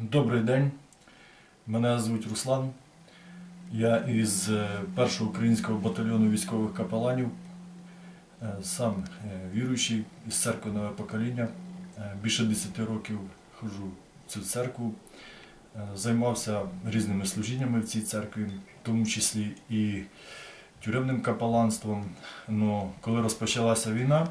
Добрий день, мене звуть Руслан. Я із е, першого українського батальйону військових капеланів, Е, сам е, віруючий із церкви нове покоління. Е, Більше 10 років ходжу в цю церкву, Е, займався різними служіннями в цій церкві, в тому числі і тюремним капеланством. Но коли розпочалася війна,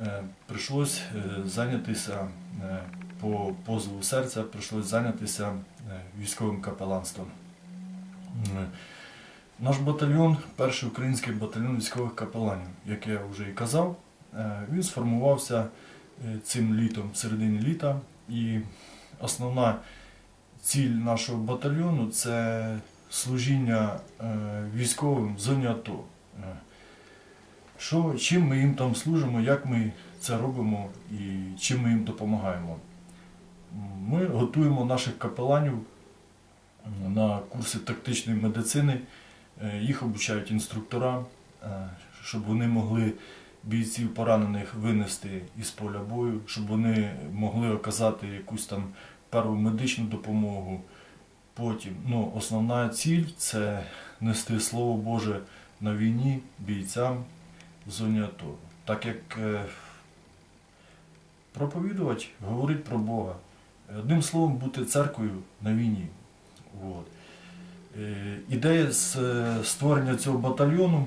е, прийшлось е, зайнятися е, по позову серця, прийшлось зайнятися е, військовим капеланством. Е, Наш батальйон, перший український батальйон військових капеланів, як я вже і казав, е, він сформувався цим літом, в середині літа. І основна ціль нашого батальйону це служіння військовим в зоні АТО. Що, чим ми їм там служимо, як ми це робимо і чим ми їм допомагаємо. Ми готуємо наших капеланів на курси тактичної медицини. Е, Їх обучають інструктора, е, щоб вони могли бійців поранених винести із поля бою, щоб вони могли оказати якусь там перву медичну допомогу. Потім, ну, основна ціль це нести Слово Боже на війні бійцям в зоні АТО. Так як е, проповідувати, говорить про Бога. Одним словом, бути церквою на війні. От. Е, Ідея е, створення цього батальйону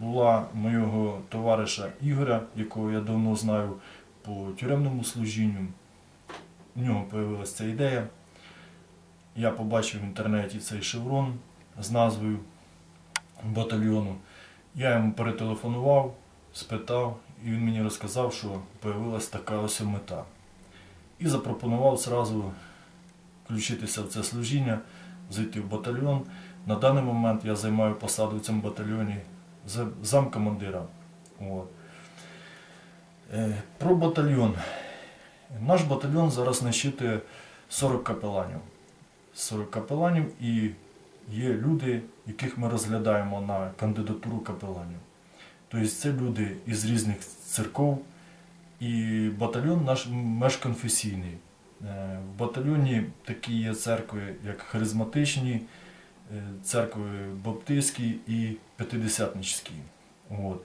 була моєго товариша Ігоря, якого я давно знаю по тюремному служінню. У нього з'явилася ця ідея. Я побачив в інтернеті цей шеврон з назвою батальйону. Я йому перетелефонував, спитав, і він мені розказав, що з'явилася така ось мета. І запропонував зразу включитися в це служіння, зайти в батальйон. На даний момент я займаю посаду в цьому батальйоні замкомандира. От. Е, Про батальйон. Наш батальйон зараз насчитує 40 капеланів. 40 капеланів і є люди, яких ми розглядаємо на кандидатуру капеланів. Тобто це люди із різних церков, і батальйон наш межконфесійний. Е, В батальйоні такі є церкви, як харизматичні, е, церкви баптистські і п'ятидесятничські. От.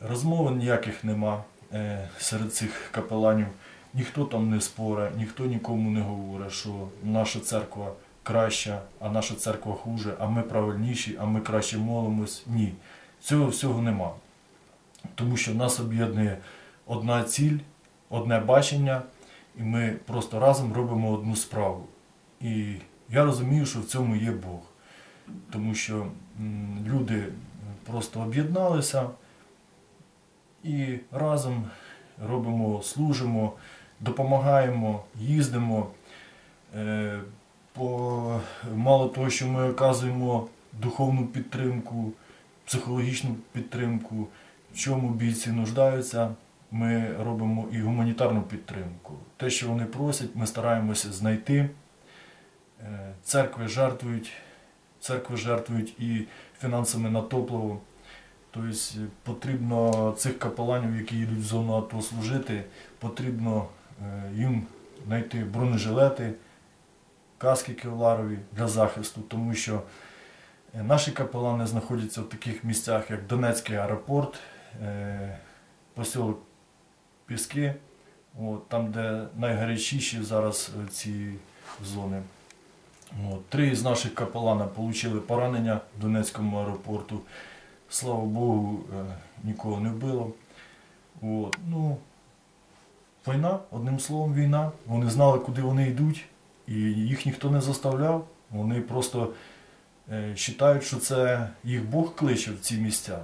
Розмов ніяких нема е, серед цих капеланів. Ніхто там не споре, ніхто нікому не говорить, що наша церква краща, а наша церква хуже, а ми правильніші, а ми краще молимось. Ні, цього всього нема. Тому що нас об'єднує одна ціль, одне бачення, і ми просто разом робимо одну справу. І я розумію, що в цьому є Бог. Тому що люди просто об'єдналися і разом робимо, служимо, допомагаємо, їздимо. Е, По, мало того, що ми оказуємо духовну підтримку, психологічну підтримку, в чому бійці нуждаються, ми робимо і гуманітарну підтримку. Те, що вони просять, ми стараємося знайти. Е, Церкви жертвують, церкви жертвують і фінансами на топливо. Тобто е, потрібно цих капеланів, які йдуть в зону АТО служити, потрібно е, їм знайти бронежилети, каски кевларові для захисту, тому що наші капелани знаходяться в таких місцях, як Донецький аеропорт, посілок Піски, от, там, де найгарячіші зараз е, ці зони. От, три з наших капелана отримали поранення в Донецькому аеропорту. Слава Богу, е, нікого не вбило. От, ну, війна, одним словом, війна. Вони знали, куди вони йдуть, і їх ніхто не заставляв. Вони просто е, вважають, що це їх Бог кличе в ці місця.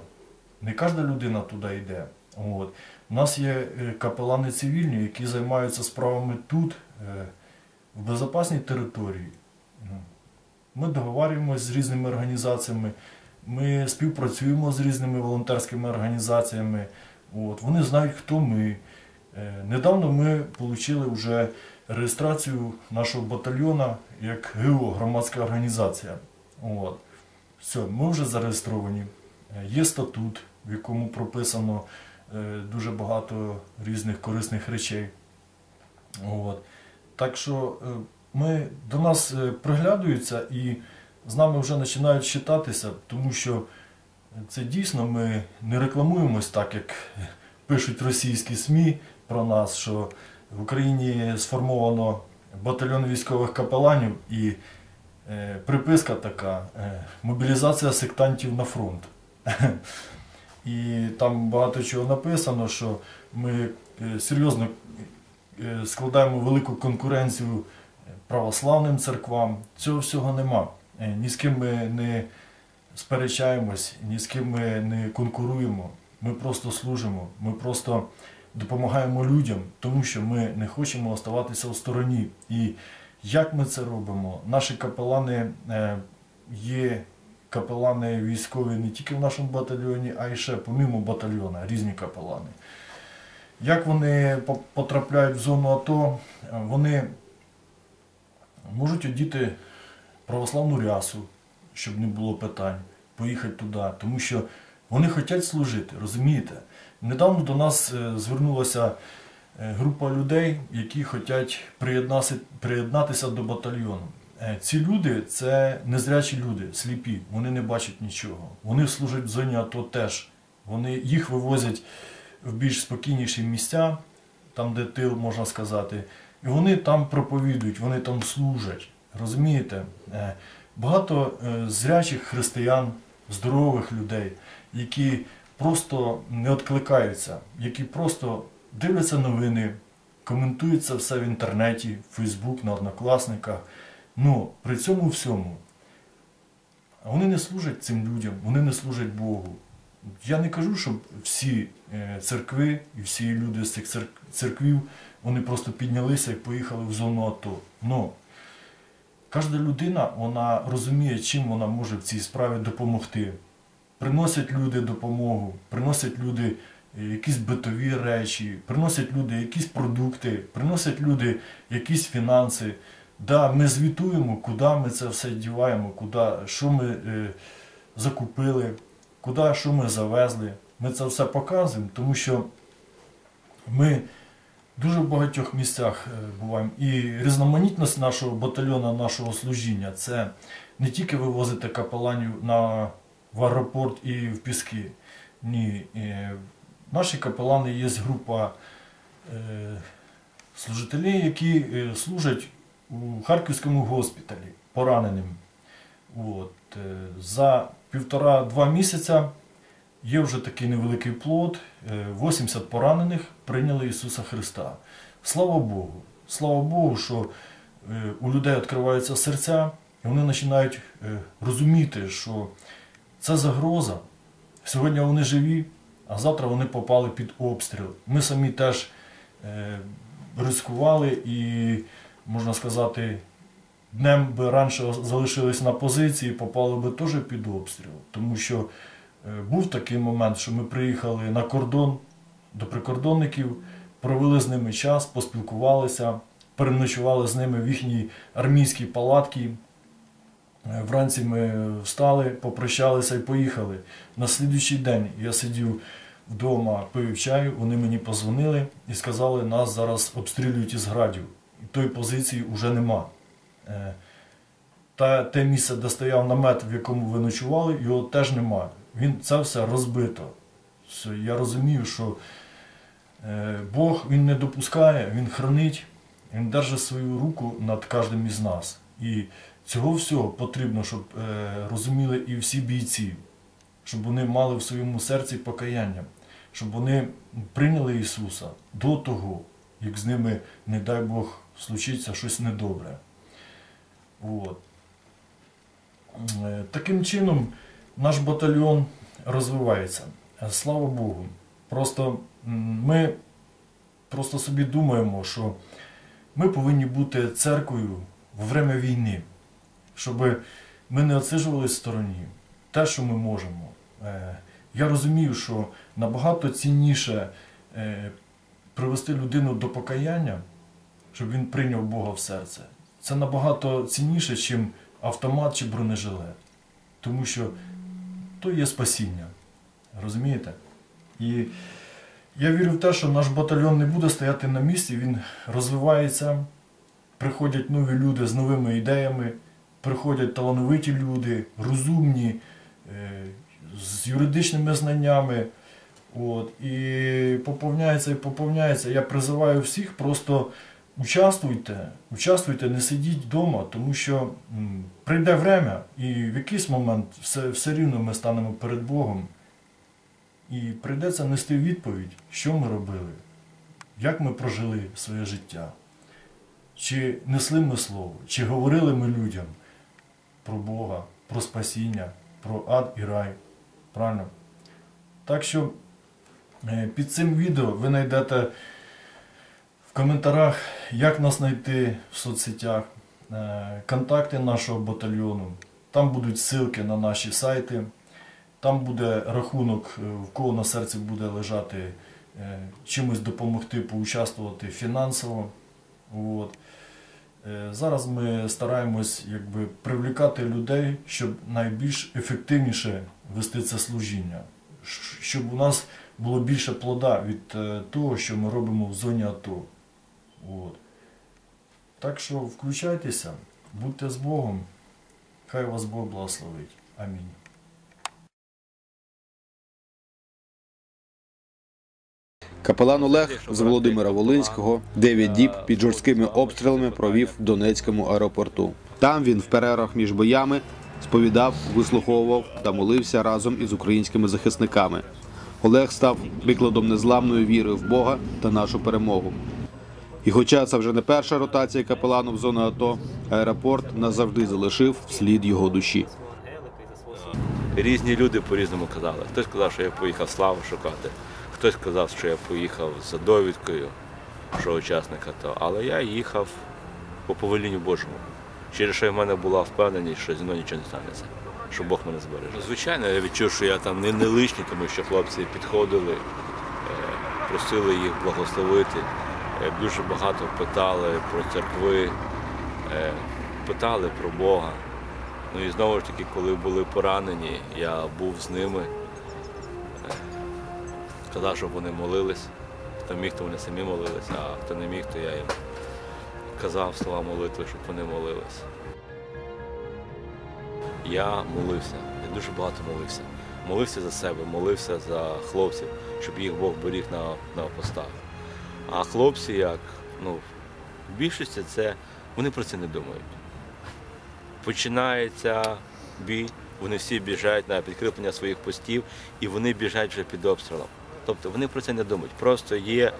Не кожна людина туди йде. От. У нас є е, капелани цивільні, які займаються справами тут, е, в безпечній території. Ну, Ми договорюємося з різними організаціями, ми співпрацюємо з різними волонтерськими організаціями. От. Вони знають, хто ми. Е, Недавно ми отримали вже реєстрацію нашого батальйона як ГО, громадська організація. От. Все, ми вже зареєстровані. Є статут, в якому прописано дуже багато різних корисних речей. От. Так що е, ми, до нас е, приглядаються і з нами вже починають читатися, тому що це дійсно ми не рекламуємось так, як пишуть російські СМІ про нас, що в Україні сформовано батальйон військових капеланів і е, приписка така е, мобілізація сектантів на фронт. І там багато чого написано, що ми е, серйозно е, складаємо велику конкуренцію православним церквам. Цього всього нема. Е, Ні з ким ми не сперечаємось, ні з ким ми не конкуруємо. Ми просто служимо, ми просто допомагаємо людям, тому що ми не хочемо оставатися у стороні. І як ми це робимо? Наші капелани е, є капелани військові не тільки в нашому батальйоні, а й ще помімо батальйона, різні капелани. Як вони потрапляють в зону АТО, Е, вони можуть одіти православну рясу, щоб не було питань, поїхати туди, тому що вони хочуть служити, розумієте? Недавно до нас е, звернулася е, група людей, які хочуть приєднатися до батальйону. Е, Ці люди це незрячі люди, сліпі, вони не бачать нічого. Вони служать в зоні АТО теж. Вони їх вивозять в більш спокійніші місця, там, де тил, можна сказати. І вони там проповідують, вони там служать. Розумієте? Е, Багато е, зрячих християн, здорових людей, які просто не відкликаються, які просто дивляться новини, коментують це все в інтернеті, в Фейсбук, на однокласниках. Ну, при цьому всьому вони не служать цим людям, вони не служать Богу. Я не кажу, щоб всі е, церкви і всі люди з цих церквів вони просто піднялися і поїхали в зону АТО. Но кожна людина вона розуміє, чим вона може в цій справі допомогти. Приносять люди допомогу, приносять люди е, якісь битові речі, приносять люди якісь продукти, приносять люди якісь фінанси. Да, ми звітуємо, куди ми це все діваємо, куди, що ми е, закупили, куди що ми завезли. Ми це все показуємо, тому що ми дуже в багатьох місцях е, буваємо. І різноманітність нашого батальйону, нашого служіння це не тільки вивозити капеланів на, в аеропорт і в піски. Ні. Е, Наші капелани є група е, служителів, які е, служать у Харківському госпіталі пораненим. От. е, За півтора-два місяця є вже такий невеликий плод. е, 80 поранених прийняли Ісуса Христа. Слава Богу! Слава Богу, що е, у людей відкриваються серця, і вони починають е, розуміти, що це загроза. Сьогодні вони живі, а завтра вони попали під обстріл. Ми самі теж е, ризикували і, можна сказати, днем би раніше залишились на позиції, попали би теж під обстріл. Тому що е, був такий момент, що ми приїхали на кордон до прикордонників, провели з ними час, поспілкувалися, переночували з ними в їхній армійській палатці. Е, Вранці ми встали, попрощалися і поїхали. На слідуючий день я сидів вдома, пив чаю, вони мені позвонили і сказали, нас зараз обстрілюють із градів. Тої позиції вже нема. Е, Та те місце, де стояв намет, в якому ви ночували, його теж нема. Він це все розбито. Все, Я розумію, що е, Бог він не допускає, він хранить, він держить свою руку над кожним із нас. І цього всього потрібно, щоб е, розуміли і всі бійці, щоб вони мали в своєму серці покаяння, щоб вони прийняли Ісуса до того, як з ними, не дай Бог, случиться щось недобре. От. Е, Таким чином наш батальйон розвивається. Е, Слава Богу. Просто ми просто собі думаємо, що ми повинні бути церквою во время війни, щоб ми не отсиджувалися в стороні. Те, що ми можемо. Е, Я розумію, що набагато цінніше привести людину до покаяння, щоб він прийняв Бога в серце. Це набагато цінніше, ніж автомат чи бронежилет. Тому що то є спасіння. Розумієте? І я вірю в те, що наш батальйон не буде стояти на місці, він розвивається, приходять нові люди з новими ідеями, приходять талановиті люди, розумні, е, з юридичними знаннями. От, і поповняється і поповняється. Я призиваю всіх просто участвуйте, участвуйте, не сидіть вдома, тому що м, прийде время, і в якийсь момент все, все рівно ми станемо перед Богом. І прийдеться нести відповідь, що ми робили, як ми прожили своє життя. Чи несли ми слово, чи говорили ми людям про Бога, про спасіння, про ад і рай. Правильно? Так що е, під цим відео ви знайдете в коментарях, як нас знайти в соцсетях, е, контакти нашого батальйону. Там будуть ссылки на наші сайти. Там буде рахунок, е, в кого на серці буде лежати е, чимось допомогти, поучаствувати фінансово. От. Зараз ми стараємось якби, привлікати людей, щоб найбільш ефективніше вести це служіння, щоб у нас було більше плода від того, що ми робимо в зоні АТО. От. Так що включайтеся, будьте з Богом, хай вас Бог благословить. Амінь. Капелан Олег з Володимира Волинського 9 діб під жорсткими обстрілами провів в Донецькому аеропорту. Там він в перервах між боями сповідав, вислуховував та молився разом із українськими захисниками. Олег став прикладом незламної віри в Бога та нашу перемогу. І хоча це вже не перша ротація капелану в зону АТО, аеропорт назавжди залишив слід його душі. Різні люди по-різному казали. Хтось сказав, що я поїхав славу шукати, хтось сказав, що я поїхав за довідкою, що учасник АТО. Але я їхав по повелінню Божому. Через що в мене була впевненість, що зі мною нічого не станеться, що Бог мене збереже. Звичайно, я відчув, що я там не, не лишній, тому що хлопці підходили, е, просили їх благословити. Е, Дуже багато питали про церкви, е, питали про Бога. Ну і знову ж таки, коли були поранені, я був з ними, е, казав, щоб вони молились. Хто міг, то вони самі молились, а хто не міг, то я їм казав слова молитви, щоб вони молились. Я молився, я дуже багато молився. Молився за себе, молився за хлопців, щоб їх Бог беріг на, на постах. А хлопці, як, ну, в більшості це вони про це не думають починається бій, вони всі біжать на підкріплення своїх постів і вони біжать вже під обстрілом. Тобто вони про це не думають. Просто є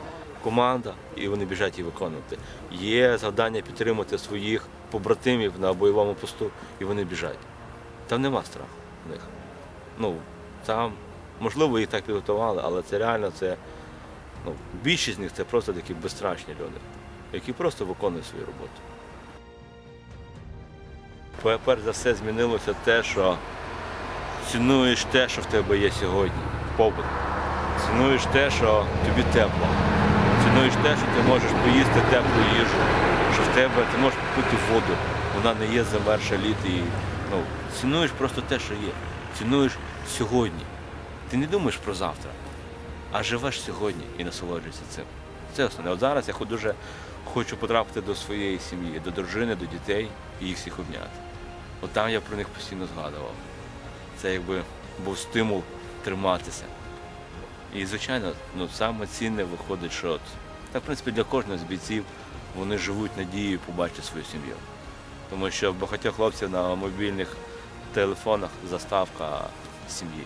команда, і вони біжать її виконувати. Є завдання підтримати своїх побратимів на бойовому посту, і вони біжать. Там нема страху в них. Ну, там, можливо, їх так підготували, але це реально це. Ну, більшість з них це просто такі безстрашні люди, які просто виконують свою роботу. Перш за все змінилося те, що цінуєш те, що в тебе є сьогодні, побут. Цінуєш те, що тобі тепло. Цінуєш те, що ти можеш поїсти теплу їжу, що в тебе ти можеш попити воду, вона не є замерша літ і ну, цінуєш просто те, що є. Цінуєш сьогодні. Ти не думаєш про завтра, а живеш сьогодні і насолоджуєшся цим. Це основне. От зараз я дуже хочу потрапити до своєї сім'ї, до дружини, до дітей і їх всіх обняти. От там я про них постійно згадував. Це якби був стимул триматися. І, звичайно, ну, саме цінне виходить, що от, так, в принципі, для кожного з бійців вони живуть надією побачити свою сім'ю. Тому що багатьох хлопців на мобільних телефонах заставка сім'ї,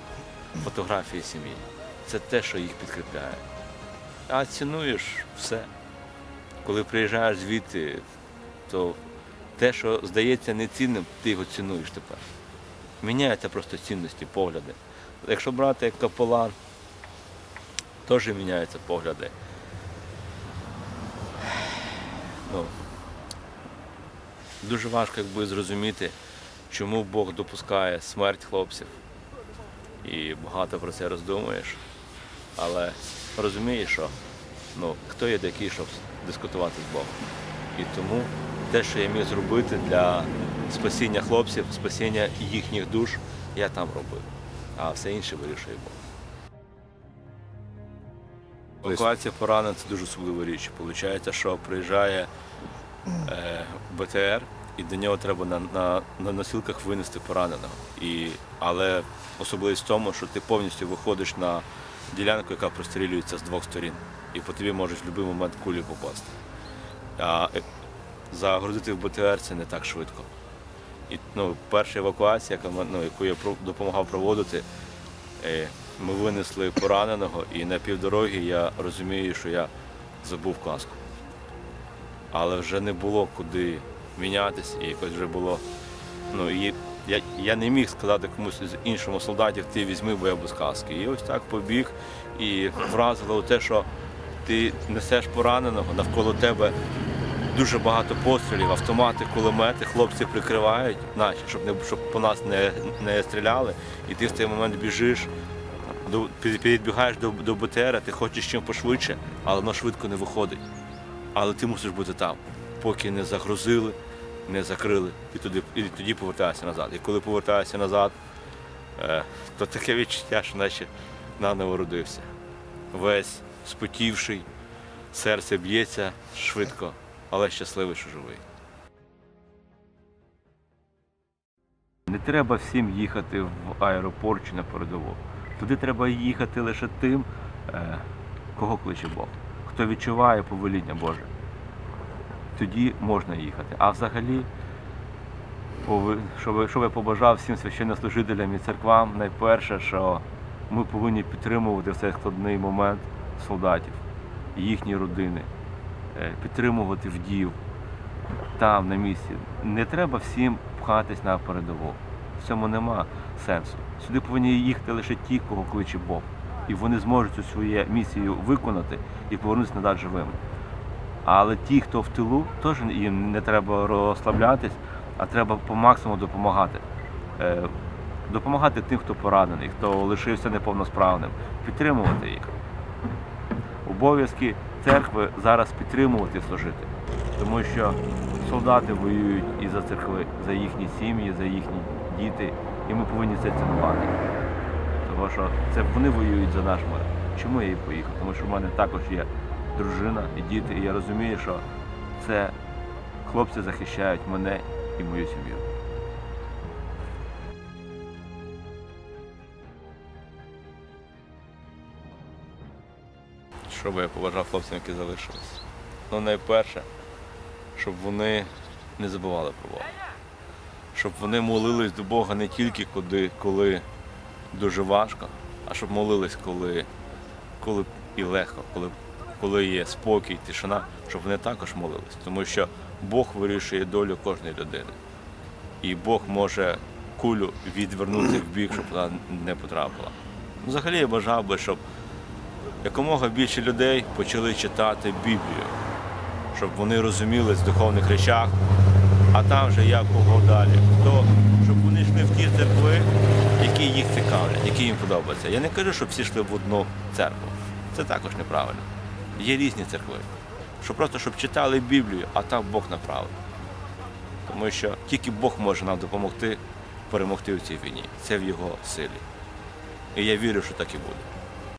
фотографії сім'ї. Це те, що їх підкріпляє. А цінуєш все. Коли приїжджаєш звідти, то те, що здається нецінним, ти його цінуєш тепер. Міняються просто цінності, погляди. Якщо брати як капелан, теж міняються погляди. Ну, дуже важко якби, зрозуміти, чому Бог допускає смерть хлопців. І багато про це роздумуєш. Але розумієш, що ну, хто є такий, щоб дискутувати з Богом. І тому те, що я міг зробити для спасіння хлопців, спасіння їхніх душ, я там робив. А все інше вирішує Бог. Евакуація поранених це дуже особлива річ. Получається, що приїжджає е, БТР, і до нього треба на, на, на носілках винести пораненого. І, але особливість в тому, що ти повністю виходиш на ділянку, яка прострілюється з двох сторін, і по тобі можуть в будь-який момент кулі попасти. А е, загрузити в БТР це не так швидко. І ну, перша евакуація, яка, ну, яку я допомагав проводити, е, ми винесли пораненого, і на півдороги я розумію, що я забув каску. Але вже не було куди мінятись, і якось вже було. Ну, і я, я не міг сказати комусь з іншому солдатів, ти візьми, бо я без каски. І ось так побіг і вразило те, що ти несеш пораненого, навколо тебе дуже багато пострілів, автомати, кулемети, хлопці прикривають, наші, щоб не щоб по нас не, не стріляли. І ти в цей момент біжиш, до, підбігаєш до, до БТРа, ти хочеш чим пошвидше, але воно швидко не виходить. Але ти мусиш бути там, поки не загрузили, не закрили, і, туди, і тоді повертаєшся назад. І коли повертаєшся назад, е, то таке відчуття, що наче наново родився. Весь спотівший, серце б'ється швидко, але щасливий, що живий. Не треба всім їхати в аеропорт чи на передову. Туди треба їхати лише тим, е, кого кличе Бог, хто відчуває повеління Боже. Тоді можна їхати. А взагалі, пови- що би, побажав всім священнослужителям і церквам, найперше, що ми повинні підтримувати в цей складний момент солдатів, їхні родини, е, підтримувати вдів там, на місці. Не треба всім пхатись на передову. В цьому нема сенсу. Сюди повинні їхати лише ті, кого кличе Бог. І вони зможуть цю свою місію виконати і повернутися назад живими. Але ті, хто в тилу, теж їм не треба розслаблятись, а треба по максимуму допомагати. Е, Допомагати тим, хто поранений, хто лишився неповносправним, підтримувати їх. Обов'язки церкви зараз підтримувати служити. Тому що солдати воюють і за церкви, за їхні сім'ї, за їхні діти, і ми повинні це цінувати. Тому що це вони воюють за наш мир. Чому я і поїхав? Тому що в мене також є дружина і діти, і я розумію, що це хлопці захищають мене і мою сім'ю. Що би я побажав хлопцям, які залишились? Ну, найперше, щоб вони не забували про Бога. Щоб вони молились до Бога не тільки коли, коли дуже важко, а щоб молились, коли, коли і легко, коли, коли є спокій, тишина, щоб вони також молились. Тому що Бог вирішує долю кожної людини. І Бог може кулю відвернути в бік, щоб вона не потрапила. Ну, Взагалі я бажав би, щоб якомога більше людей почали читати Біблію, щоб вони розумілись в духовних речах, а там вже як кого далі. Хто, щоб вони йшли в ті церкви, які їх цікавлять, які їм подобаються. Я не кажу, щоб всі йшли в одну церкву. Це також неправильно. Є різні церкви. Що просто щоб читали Біблію, а там Бог направив. Тому що тільки Бог може нам допомогти перемогти у цій війні. Це в його силі. І я вірю, що так і буде.